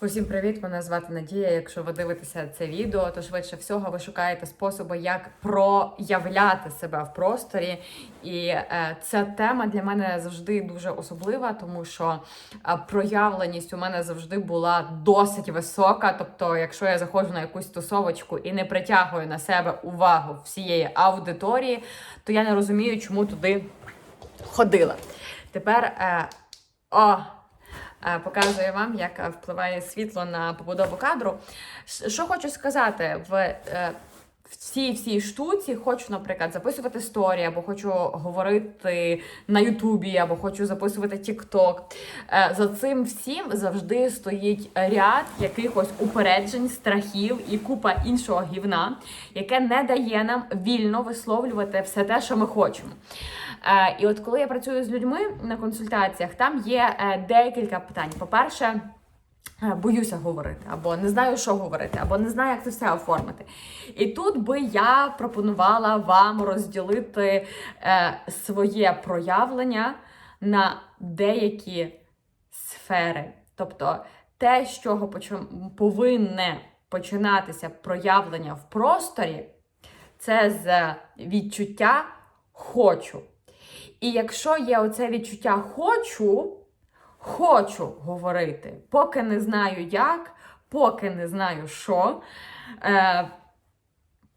Усім привіт! Мене звати Надія. Якщо ви дивитеся це відео, то швидше всього ви шукаєте способи, як проявляти себе в просторі. І е, ця тема для мене завжди дуже особлива, тому що е, проявленість у мене завжди була досить висока. Тобто, якщо я заходжу на якусь тусовочку і не притягую на себе увагу всієї аудиторії, то я не розумію, чому туди ходила. Тепер е, о. Е, Показую вам, як е, впливає світло на побудову кадру. Що хочу сказати, в, е, в цій всій штуці хочу, наприклад, записувати сторі, або хочу говорити на Ютубі, або хочу записувати Тікток. За цим всім завжди стоїть ряд якихось упереджень, страхів і купа іншого гівна, яке не дає нам вільно висловлювати все те, що ми хочемо. Е, І от коли я працюю з людьми на консультаціях, там є е, декілька питань. По-перше, е, боюся говорити, або не знаю, що говорити, або не знаю, як це все оформити. І тут би я пропонувала вам розділити е, своє проявлення на деякі сфери. Тобто те, з чого повинне починатися проявлення в просторі, це з відчуття хочу. І якщо є оце відчуття хочу, хочу говорити, поки не знаю як, поки не знаю що. Е,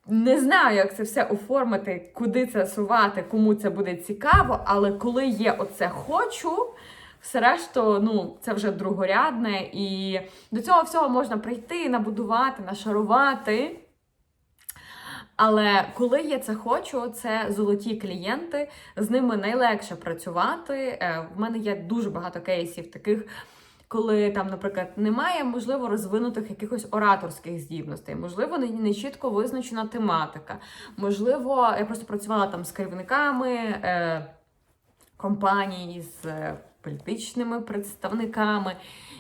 не знаю, як це все оформити, куди це сувати, кому це буде цікаво, але коли є оце хочу, все решту, ну, це вже другорядне, і до цього всього можна прийти, набудувати, нашарувати. Але коли я це хочу, це золоті клієнти, з ними найлегше працювати. Е, В мене є дуже багато кейсів таких. Коли там, наприклад, немає можливо розвинутих якихось ораторських здібностей, можливо, не, чітко визначена тематика. Можливо, я просто працювала там з керівниками е, компаній, з е, політичними представниками.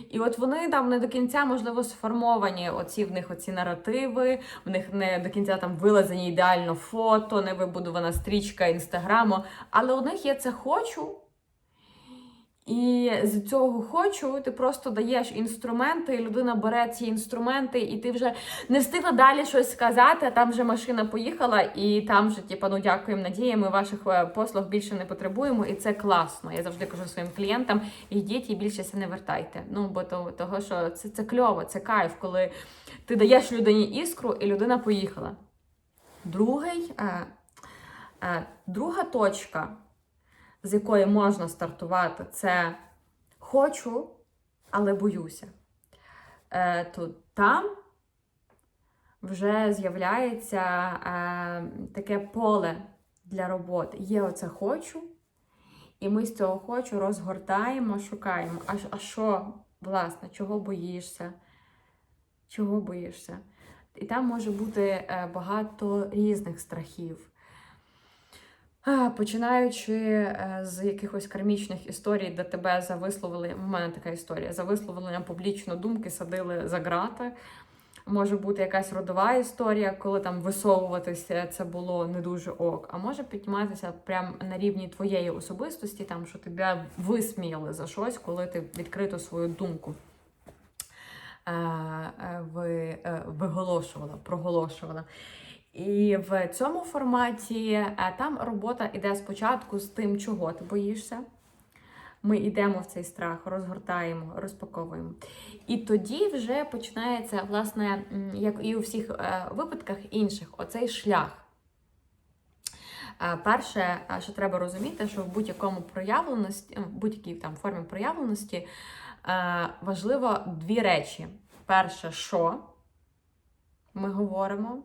І от вони там не до кінця, можливо, сформовані оці в них оці наративи, в них не до кінця там вилазені ідеально фото, не вибудована стрічка інстаграму. Але у них є це хочу. І з цього хочу ти просто даєш інструменти, і людина бере ці інструменти, і ти вже не встигла далі щось сказати, а там вже машина поїхала, і там вже, типу, ну дякуємо, Надія, ми ваших е, послуг більше не потребуємо, і це класно. Я завжди кажу своїм клієнтам: йдіть і більше це не вертайте. Ну, бо то, того, що це, це кльово, це кайф, коли ти даєш людині іскру, і людина поїхала. Другий, е, е, друга точка з якої можна стартувати, це хочу, але боюся. Е, то там вже з'являється е, таке поле для роботи. Є оце хочу, і ми з цього хочу розгортаємо, шукаємо. А, а що, власне, чого боїшся? Чого боїшся? І там може бути е, багато різних страхів. Починаючи е, з якихось кармічних історій, де тебе за висловили, в мене така історія, за висловлення публічно думки садили за грати. Може бути якась родова історія, коли там висовуватися це було не дуже ок. А може підніматися прямо на рівні твоєї особистості, там що тебе висміяли за щось, коли ти відкрито свою думку е, е, виголошувала, проголошувала. І в цьому форматі е, там робота йде спочатку з тим, чого ти боїшся. Ми йдемо в цей страх, розгортаємо, розпаковуємо. І тоді вже починається, власне, як і у всіх е, випадках інших, оцей шлях. Е, Перше, що треба розуміти, що в будь-якому проявленості, в будь-якій там формі проявленості важливо дві речі. Перше, що ми говоримо.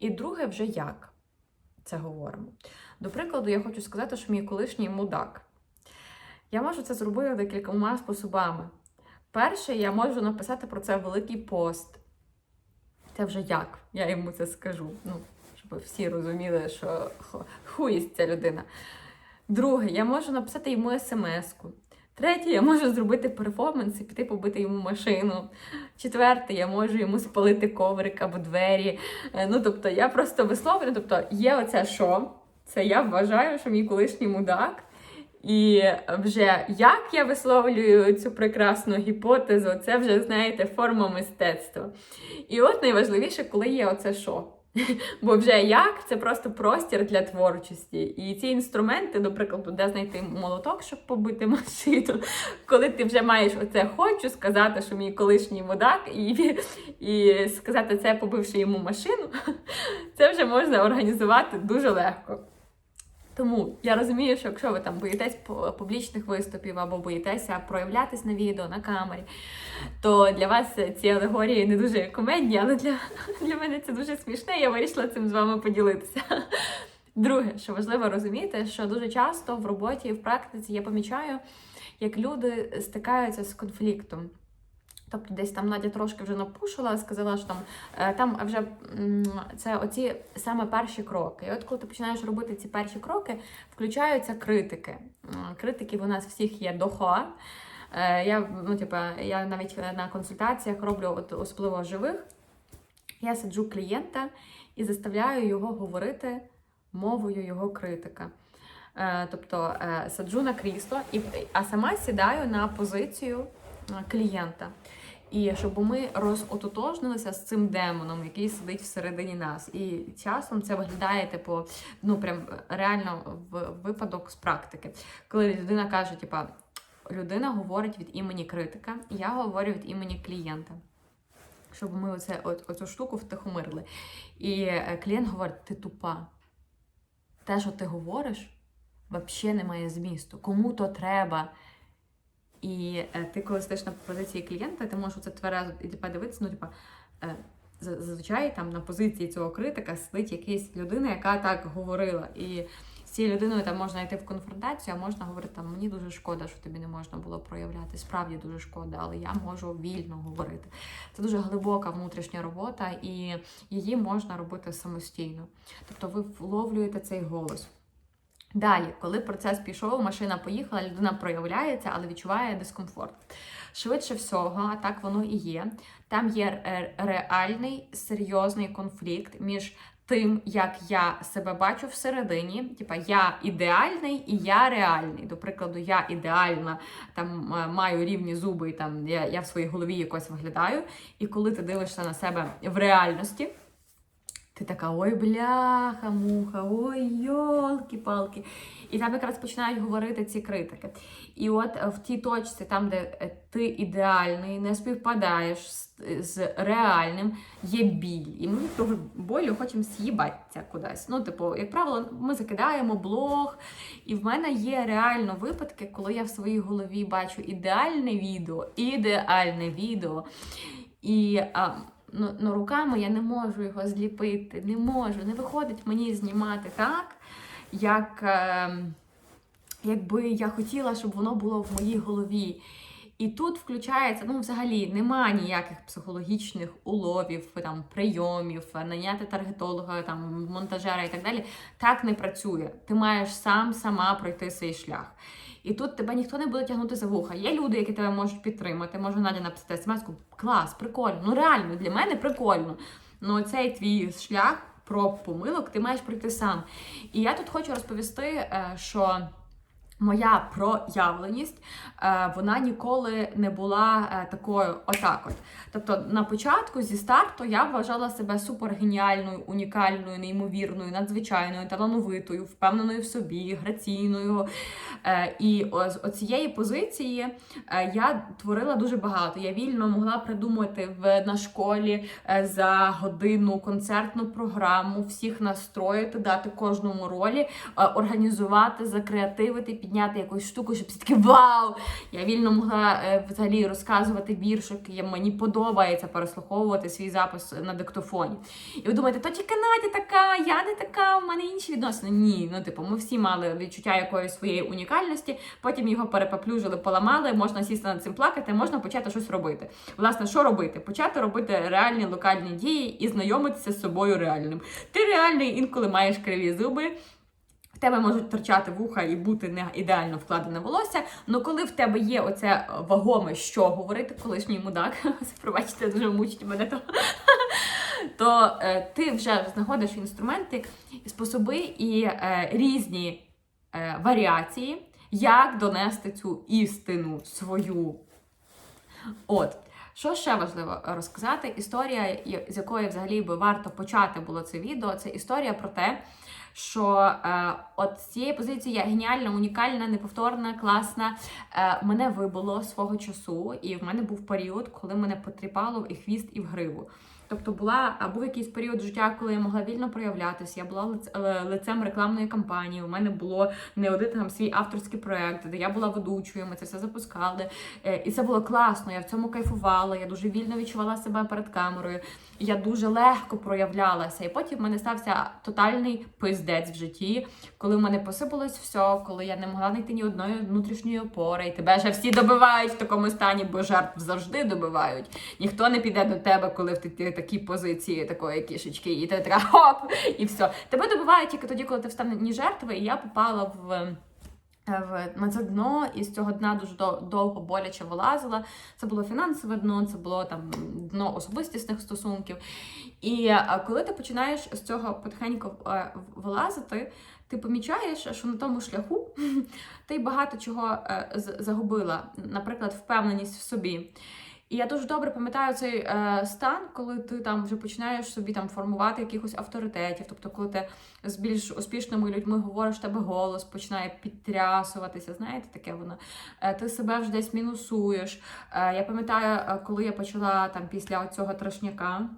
І друге, вже як це говоримо. До прикладу, я хочу сказати, що мій колишній мудак. Я можу це зробити декількома способами. Перше, я можу написати про це великий пост. Це вже як? Я йому це скажу. Ну, щоб всі розуміли, що хуїсть ця людина. Друге, я можу написати йому смс-ку. Третє, я можу зробити перформанс і піти побити йому машину. Четверте, я можу йому спалити коврик або двері. Е, Ну, тобто, я просто висловлюю, тобто є оце що. Це я вважаю, що мій колишній мудак. І вже як я висловлюю цю прекрасну гіпотезу, це вже, знаєте, форма мистецтва. І от найважливіше, коли є оце що. Бо вже як це просто простір для творчості. І ці інструменти, до прикладу, де знайти молоток, щоб побити машину, коли ти вже маєш оце хочу сказати, що мій колишній мудак, і, і сказати це, побивши йому машину, це вже можна організувати дуже легко. Тому я розумію, що якщо ви там боїтесь публічних виступів або боїтеся проявлятись на відео, на камері, то для вас ці алегорії не дуже комедні, але для, для мене це дуже смішне. Я вирішила цим з вами поділитися. Друге, що важливо розуміти, що дуже часто в роботі і в практиці я помічаю, як люди стикаються з конфліктом. Тобто десь там Надя трошки вже напушила, сказала, що там, е, там вже це оці саме перші кроки. І от коли ти починаєш робити ці перші кроки, включаються критики. Критиків у нас всіх є дохла. Е, Я, ну, типа, я навіть на консультаціях роблю от, особливо живих. Я саджу клієнта і заставляю його говорити мовою його критика. Е, Тобто саджу на крісло, і, а сама сідаю на позицію клієнта. І щоб ми розототожнилися з цим демоном, який сидить всередині нас. І часом це виглядає, типу, ну прям реально в випадок з практики. Коли людина каже, типа, людина говорить від імені критика, я говорю від імені клієнта. Щоб ми оце, от, оцю штуку втихомирили. І е, клієнт говорить: ти тупа. Те, що ти говориш, взагалі не має змісту. Кому то треба. І е, ти, коли сидиш на позиції клієнта, ти можеш оце тверезо і типа дивитися, ну, типа, е, зазвичай там на позиції цього критика сидить якась людина, яка так говорила. І з цією людиною там можна йти в конфронтацію, а можна говорити, там, мені дуже шкода, що тобі не можна було проявляти. Справді дуже шкода, але я можу вільно говорити. Це дуже глибока внутрішня робота, і її можна робити самостійно. Тобто ви вловлюєте цей голос. Далі, коли процес пішов, машина поїхала, людина проявляється, але відчуває дискомфорт. Швидше всього, а так воно і є. Там є е, реальний серйозний конфлікт між тим, як я себе бачу всередині, типа я ідеальний і я реальний. До прикладу, я ідеальна, там е, маю рівні зуби, і там я, я в своїй голові якось виглядаю. І коли ти дивишся на себе в реальності. Ти така, ой, бляха, муха, ой, йолки-палки. І там якраз починають говорити ці критики. І от е, в тій точці, там, де е, ти ідеальний, не співпадаєш з, з реальним, є біль. І ми від того болю хочемо з'їбатися кудись. Ну, типу, як правило, ми закидаємо блог. І в мене є реально випадки, коли я в своїй голові бачу ідеальне відео, ідеальне відео. І а, ну, ну, руками я не можу його зліпити, не можу, не виходить мені знімати так, як е, якби я хотіла, щоб воно було в моїй голові. І тут включається, ну, взагалі, нема ніяких психологічних уловів, там, прийомів, наняти таргетолога, там, монтажера і так далі. Так не працює. Ти маєш сам сама пройти свій шлях. І тут тебе ніхто не буде тягнути за вуха. Є люди, які тебе можуть підтримати. Може Надя написати смс клас, прикольно. Ну реально, для мене прикольно. Ну цей твій шлях про помилок ти маєш пройти сам. І я тут хочу розповісти, е, що. Моя проявленість, е, вона ніколи не була е, такою отак. от. Тобто на початку зі старту я вважала себе супергеніальною, унікальною, неймовірною, надзвичайною, талановитою, впевненою в собі, граційною. Е, І з оцієї позиції я творила дуже багато. Я вільно могла придумати в на школі за годину концертну програму, всіх настроїти, дати кожному ролі, організувати, закреативити, підняти якусь штуку, щоб всі такі вау! Я вільно могла е, взагалі розказувати віршики. Я- Мені подобається переслуховувати свій запис на диктофоні. І ви думаєте, то тільки Надя така, я не така, в мене інші відносини. Ні, ну типу, ми всі мали відчуття якоїсь своєї унікальності, потім його перепоплюжили, поламали, можна сісти над цим плакати, можна почати щось робити. Власне, що робити? Почати робити реальні локальні дії і знайомитися з собою реальним. Ти реальний інколи маєш криві зуби. Тебе можуть торчати вуха і бути не ідеально вкладене волосся. але коли в тебе є оце вагоме, що говорити, колишній мудак, пробачте, дуже мучить мене то, то е, ти вже знаходиш інструменти, способи і е, різні е, варіації, як донести цю істину свою. От. Що ще важливо розказати? Історія, з якої взагалі би варто почати було це відео, це історія про те, що е, от цієї позиції я геніальна, унікальна, неповторна, класна. Е, мене вибуло свого часу, і в мене був період, коли мене потріпало і хвіст, і в гриву. Тобто була а, був якийсь період життя, коли я могла вільно проявлятися. Я була е, лицем рекламної кампанії. У мене було не один там свій авторський проект, де я була ведучою. Ми це все запускали. Е, І це було класно. Я в цьому кайфувала. Я дуже вільно відчувала себе перед камерою. Я дуже легко проявлялася. І потім в мене стався тотальний пиздець в житті, коли в мене посипалось все, коли я не могла знайти ні одної внутрішньої опори. І тебе вже всі добивають в такому стані, бо жертв завжди добивають. Ніхто не піде до тебе, коли ти такій позиції такої кішечки, і ти така хоп, і все. Тебе добивають тільки тоді, коли ти в жертви, і я попала в. В на це дно, і з цього дна дуже довго боляче вилазила. Це було фінансове дно, це було там дно особистісних стосунків. І е, коли ти починаєш з цього потихеньку е, вилазити, ти помічаєш, що на тому шляху ти багато чого е, загубила, наприклад, впевненість в собі. І я дуже добре пам'ятаю цей е, стан, коли ти там вже починаєш собі там формувати якихось авторитетів. Тобто, коли ти з більш успішними людьми говориш, тебе голос починає підтрясуватися. Знаєте, таке воно. Е, ти себе вже десь мінусуєш. Е, я пам'ятаю, е, коли я почала там після цього трошняка.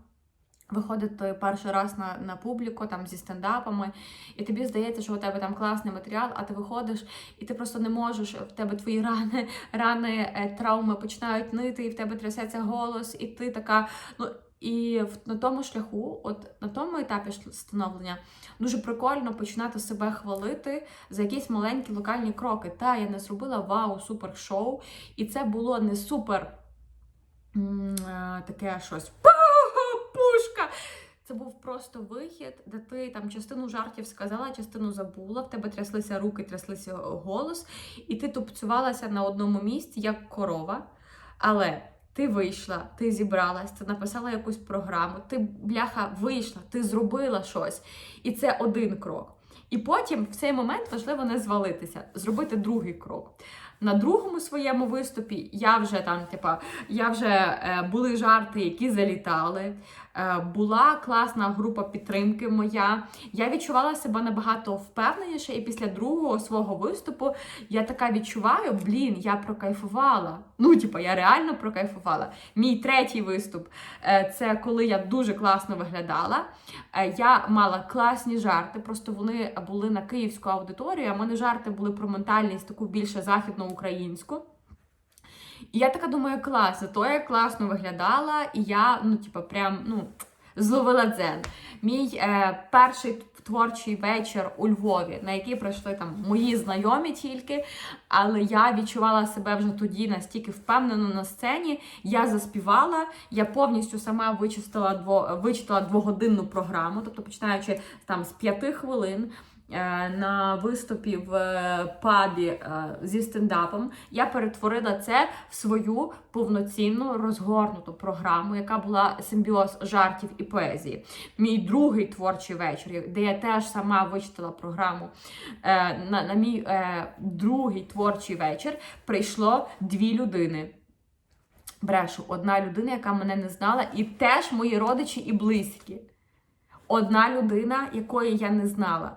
Виходити перший раз на, на публіку там зі стендапами, і тобі здається, що у тебе там класний матеріал, а ти виходиш, і ти просто не можеш. В тебе твої рани, рани, е, травми починають нити, і в тебе трясеться голос, і ти така. Ну і на тому шляху, от на тому етапі становлення, дуже прикольно починати себе хвалити за якісь маленькі локальні кроки. Та я не зробила вау, супер шоу, і це було не супер е, таке щось. «Па, Пушка! Це був просто вихід, де ти там частину жартів сказала, частину забула, в тебе тряслися руки, тряслися голос, і ти тупцювалася на одному місці, як корова. Але ти вийшла, ти зібралась, ти написала якусь програму, ти, бляха, вийшла, ти зробила щось. І це один крок. І потім в цей момент важливо не звалитися, зробити другий крок. На другому своєму виступі я вже там, типа, я вже е, були жарти, які залітали. Е, була класна група підтримки моя. Я відчувала себе набагато впевненіше, і після другого свого виступу я така відчуваю, блін, я прокайфувала. Ну, типа, я реально прокайфувала. Мій третій виступ е, це коли я дуже класно виглядала. Е, Я мала класні жарти, просто вони були на київську аудиторію. А в мене жарти були про ментальність, таку більше західноукраїнську. І я така думаю, клас, зато я класно виглядала, і я, ну, типа, прям, ну, зловила дзен. Мій е, перший творчий вечір у Львові, на який прийшли там мої знайомі тільки, але я відчувала себе вже тоді настільки впевнено на сцені. Я заспівала, я повністю сама вичистила дво, вичитала двогодинну програму, тобто починаючи там з п'яти хвилин. Е, На виступі в е, пабі е, зі стендапом я перетворила це в свою повноцінну розгорнуту програму, яка була симбіоз жартів і поезії. Мій другий творчий вечір, де я теж сама вичитала програму. На, на мій другий творчий вечір прийшло дві людини. Брешу, одна людина, яка мене не знала, і теж мої родичі і близькі. Одна людина, якої я не знала.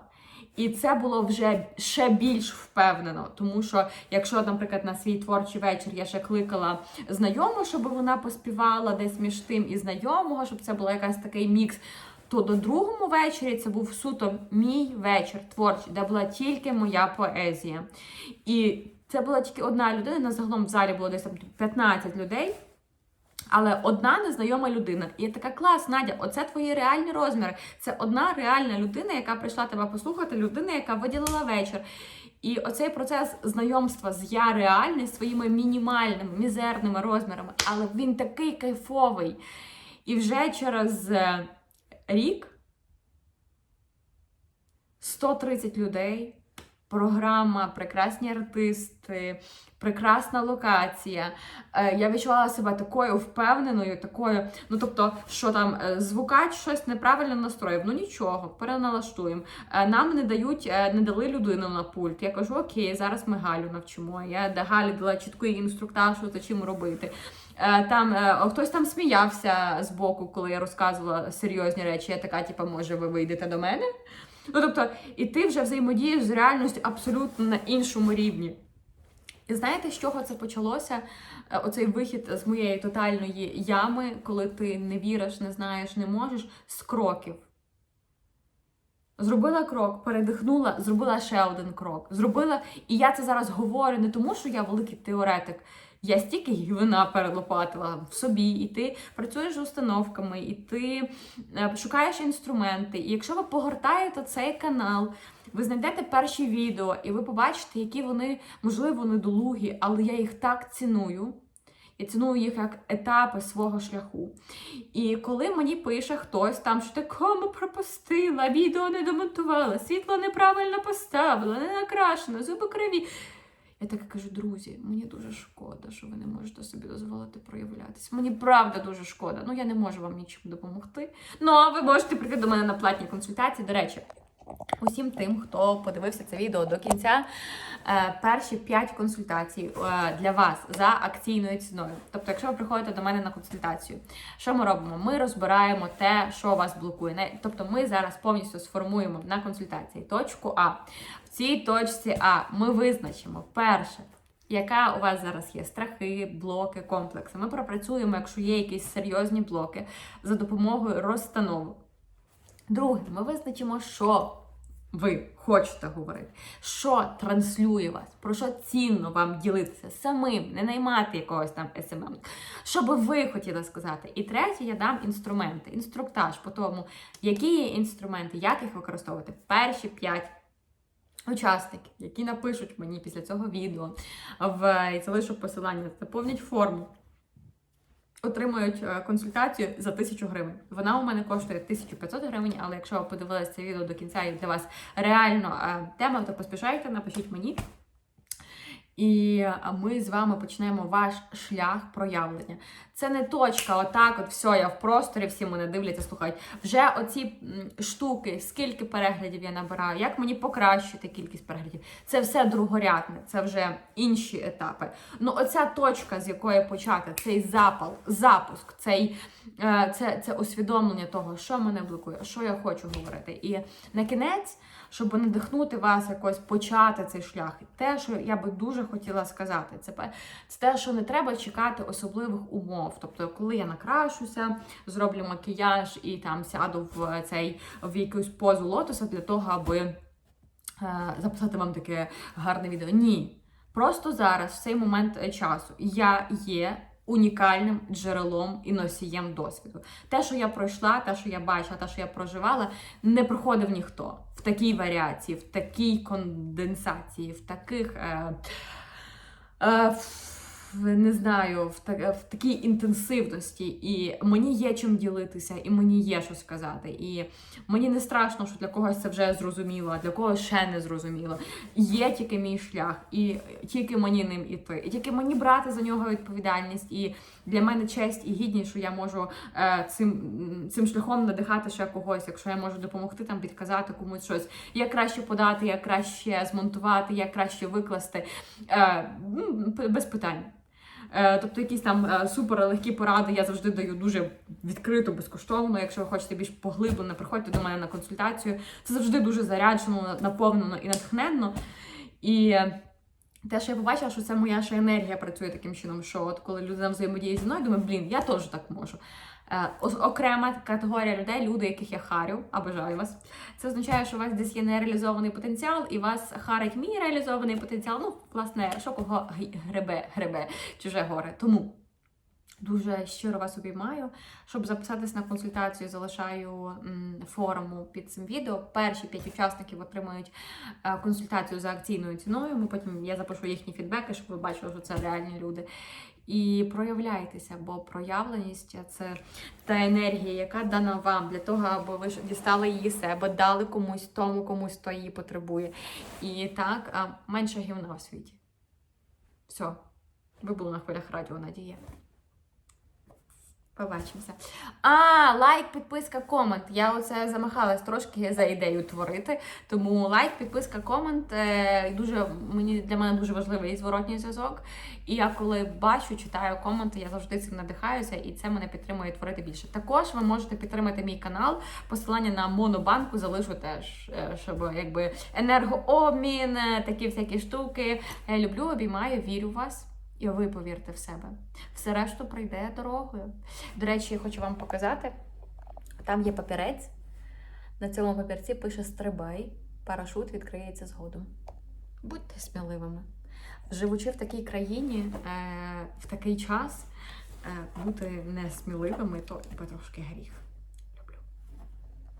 І це було вже ще більш впевнено, тому що якщо, наприклад, на свій творчий вечір я ще кликала знайому, щоб вона поспівала десь між тим і знайомого, щоб це була якась такий мікс. То до другому вечорі це був суто мій вечір творчий, де була тільки моя поезія. І це була тільки одна людина. На загалом в залі було десь там 15 людей. Але одна незнайома людина. І я така клас, Надя, оце твої реальні розміри. Це одна реальна людина, яка прийшла тебе послухати, людина, яка виділила вечір. І оцей процес знайомства з я реальний своїми мінімальними, мізерними розмірами, але він такий кайфовий. І вже через е, рік 130 людей програма, прекрасні артисти, прекрасна локація. Е, Я відчувала себе такою впевненою, такою, ну тобто, що там е, звукач щось неправильно настроїв. Ну нічого, переналаштуємо. Е, Нам не дають, не дали людину на пульт. Я кажу, окей, зараз ми Галю навчимо. Я де Галі дала чіткий інструктаж, що за чим робити. Там хтось там сміявся з боку, коли я розказувала серйозні речі. Я така, типу, може, ви вийдете до мене? Ну тобто, і ти вже взаємодієш з реальністю абсолютно на іншому рівні. І знаєте, з чого це почалося? Е, Оцей вихід з моєї тотальної ями, коли ти не віриш, не знаєш, не можеш, з кроків. Зробила крок, передихнула, зробила ще один крок. Зробила, і я це зараз говорю не тому, що я великий теоретик. Я стільки гівина перелопатила в собі, і ти працюєш з установками, і ти е, шукаєш інструменти. І якщо ви погортаєте цей канал, ви знайдете перші відео, і ви побачите, які вони, можливо, недолугі, але я їх так ціную. Я ціную їх як етапи свого шляху. І коли мені пише хтось там, що ти кому пропустила, відео не домонтувала, світло неправильно поставила, не накрашено, зуби криві. Я так кажу, друзі, мені дуже шкода, що ви не можете собі дозволити проявлятися. Мені правда дуже шкода. Ну я не можу вам нічим допомогти. Ну а ви можете прийти до мене на платні консультації. До речі, усім тим, хто подивився це відео до кінця, е, перші 5 консультацій е, для вас за акційною ціною. Тобто, якщо ви приходите до мене на консультацію, що ми робимо? Ми розбираємо те, що вас блокує. Тобто, ми зараз повністю сформуємо на консультації точку А. В цій точці А ми визначимо перше. Яка у вас зараз є страхи, блоки, комплекси? Ми пропрацюємо, якщо є якісь серйозні блоки, за допомогою розстановок. Друге, ми визначимо, що ви хочете говорити, що транслює вас, про що цінно вам ділитися? Самим, не наймати якогось там СММ, що би ви хотіли сказати. І третє, я дам інструменти, інструктаж по тому, які є інструменти, як їх використовувати. Перші п'ять учасників, які напишуть мені після цього відео, в і залишу посилання, заповнять форму. Отримують е, консультацію за 1000 гривень. Вона у мене коштує 1500 гривень, але якщо ви подивилися це відео до кінця і для вас реально е, тема, то поспішайте, напишіть мені. І е, ми з вами почнемо ваш шлях проявлення. Це не точка, отак, от все, я в просторі, всі мене дивляться, слухають. Вже оці штуки, скільки переглядів я набираю, як мені покращити кількість переглядів, це все другорядне, це вже інші етапи. Ну, оця точка, з якої почати, цей запал, запуск, цей, е, це, це усвідомлення того, що мене блокує, що я хочу говорити. І на кінець, щоб надихнути вас якось почати цей шлях. Те, що я би дуже хотіла сказати, це, це те, що не треба чекати особливих умов. Тобто, коли я накрашуся, зроблю макіяж і там сяду в цей в якусь позу лотоса для того, аби е, записати вам таке гарне відео. Ні. Просто зараз, в цей момент е, часу, я є унікальним джерелом і носієм досвіду. Те, що я пройшла, те, що я бачила, те, що я проживала, не проходив ніхто в такій варіації, в такій конденсації, в таких. Е, е, не знаю, в, та, в такій інтенсивності, і мені є чим ділитися, і мені є що сказати. І мені не страшно, що для когось це вже зрозуміло, а для когось ще не зрозуміло. Є тільки мій шлях, і тільки мені ним іти, і тільки мені брати за нього відповідальність. І для мене честь і гідність, що я можу е, цим, цим шляхом надихати ще когось, якщо я можу допомогти там підказати комусь щось, як краще подати, як краще змонтувати, як краще викласти. Е, ну, без питань. Е, Тобто якісь там суперлегкі супер легкі поради я завжди даю дуже відкрито, безкоштовно. Якщо ви хочете більш поглиблено, приходьте до мене на консультацію. Це завжди дуже заряджено, наповнено і натхненно. І е, те, що я побачила, що це моя ще енергія працює таким чином, що от коли людина взаємодіє зі мною, думаю, блін, я теж так можу. Е, окрема категорія людей, люди, яких я харю, а бажаю вас. Це означає, що у вас десь є нереалізований потенціал, і вас харить мій реалізований потенціал. Ну, власне, що кого гребе, гребе чуже горе. Тому дуже щиро вас обіймаю. Щоб записатись на консультацію, залишаю форму під цим відео. Перші п'ять учасників отримують е, консультацію за акційною ціною. Ми потім я запишу їхні фідбеки, щоб ви бачили, що це реальні люди. І проявляйтеся, бо проявленість це та енергія, яка дана вам для того, аби ви дістали її себе, дали комусь тому, комусь то її потребує. І так, менше гівна в світі. Все. Ви були на хвилях радіо Надія. Побачимося. А, лайк, підписка, комент. Я оце замахалась трошки за ідею творити. Тому лайк, підписка, комент е, дуже мені для мене дуже важливий зворотній зв'язок. І я коли бачу, читаю коменти, я завжди цим надихаюся, і це мене підтримує творити більше. Також ви можете підтримати мій канал. Посилання на монобанку залишу теж, е, щоб якби енергообмін, е, такі всякі штуки. Люблю, обіймаю, вірю в вас. І ви повірте в себе. Все решту прийде дорогою. До речі, я хочу вам показати. Там є папірець. На цьому папірці пише стрибай, парашут відкриється згодом. Будьте сміливими. Живучи в такій країні, е, в такий час, е, бути несміливими, то трошки гріх.